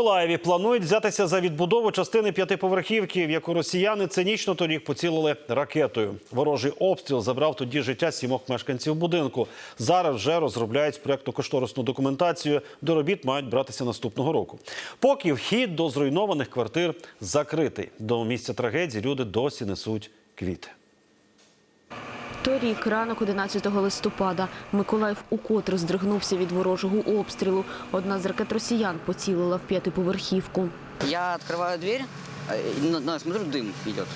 Миколаєві планують взятися за відбудову частини п'ятиповерхівки, в яку росіяни цинічно торік поцілили ракетою. Ворожий обстріл забрав тоді життя сімох мешканців будинку. Зараз вже розробляють проєктно-кошторисну документацію. До робіт мають братися наступного року. Поки вхід до зруйнованих квартир закритий. До місця трагедії люди досі несуть квіти. Торік, ранок 11 листопада, Миколаїв укотре здригнувся від ворожого обстрілу. Одна з ракет росіян поцілила в п'ятиповерхівку. Я открываю дверь, э, и на- на- смотрю, дым идет.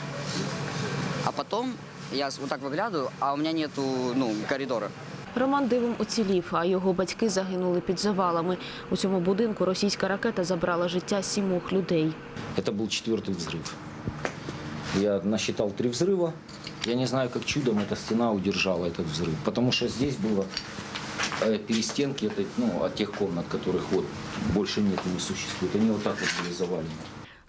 А потом я с- вот так выглядываю, а у меня нету ну, коридора. Роман дивом оцілів, а його батьки загинули під завалами. У цьому будинку російська ракета забрала життя сімох людей. Это был четвертый взрыв. Я насчитал три взрыва. Я не знаю, как чудом эта стена удержала этот взрыв. Потому что здесь было э, перестенки этой, ну, от тех комнат, которых вот больше нет и не существует. Они вот так вот были завалены.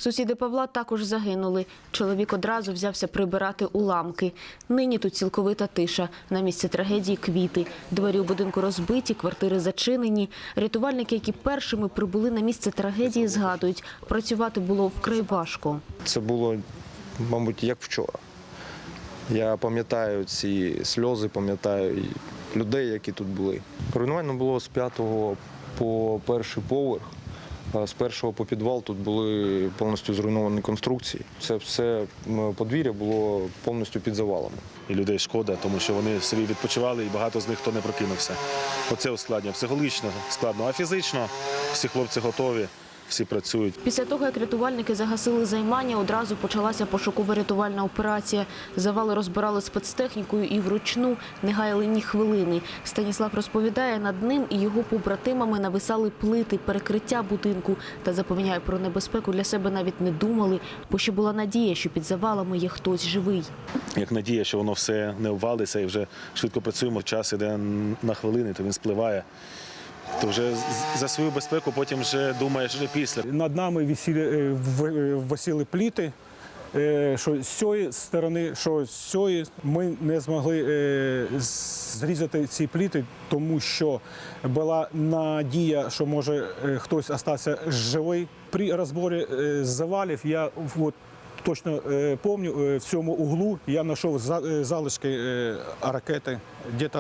Сусіди Павла також загинули. Чоловік одразу взявся прибирати уламки. Нині тут цілковита тиша. На місці трагедії квіти. Двері у будинку розбиті, квартири зачинені. Рятувальники, які першими прибули на місце трагедії, згадують, працювати було вкрай важко. Це було, мабуть, як вчора. Я пам'ятаю ці сльози, пам'ятаю людей, які тут були. Руйнування було з п'ятого по перший поверх. З першого по підвал тут були повністю зруйновані конструкції. Це все подвір'я було повністю під завалами. і людей шкода, тому що вони собі відпочивали і багато з них хто не прокинувся. Оце ускладнює психологічно складно, а фізично всі хлопці готові, всі працюють. Після того, як рятувальники загасили займання, одразу почалася пошуково-рятувальна операція. Завали розбирали спецтехнікою і вручну не гаяли ні хвилини. Станіслав розповідає, над ним і його побратимами нависали плити перекриття будинку та запевняє про небезпеку для себе навіть не думали, бо ще була надія, що під завалами є хтось живий. Як надія, що воно все не обвалиться і вже швидко працюємо, час іде на хвилини, то він спливає. То вже за свою безпеку потім вже думаєш вже після. Над нами висіли, е, е, висіли пліти. е, Що з цієї сторони, що з цієї ми не змогли зрізати ці пліти, тому що була надія, що може хтось остався живий. При розборі завалів я от, точно пам'ятаю, в цьому углу я знайшов залишки ракети, десь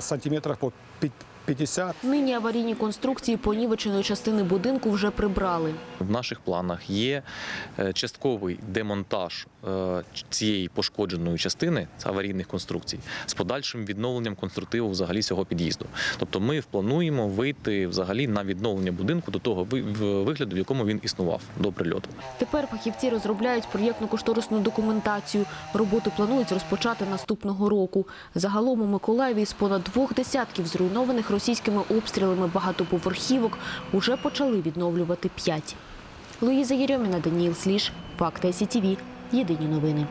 сантиметрів по під- 50. Нині аварійні конструкції понівеченої частини будинку вже прибрали. В наших планах є е, частковий демонтаж цієї пошкодженої частини аварійних конструкцій з подальшим відновленням конструктиву взагалі цього під'їзду. Тобто ми плануємо вийти взагалі на відновлення будинку до того ви- вигляду, в якому він існував до прильоту. Тепер фахівці розробляють проєктну кошторисну документацію. Роботу планують розпочати наступного року. Загалом у Миколаєві з понад двох десятків зруйнованих російськими обстрілами багатоповерхівок уже почали відновлювати п'ять. Луїза Єрьоміна, Даніїл Сліж, Факти СІТВ. Єдині новини.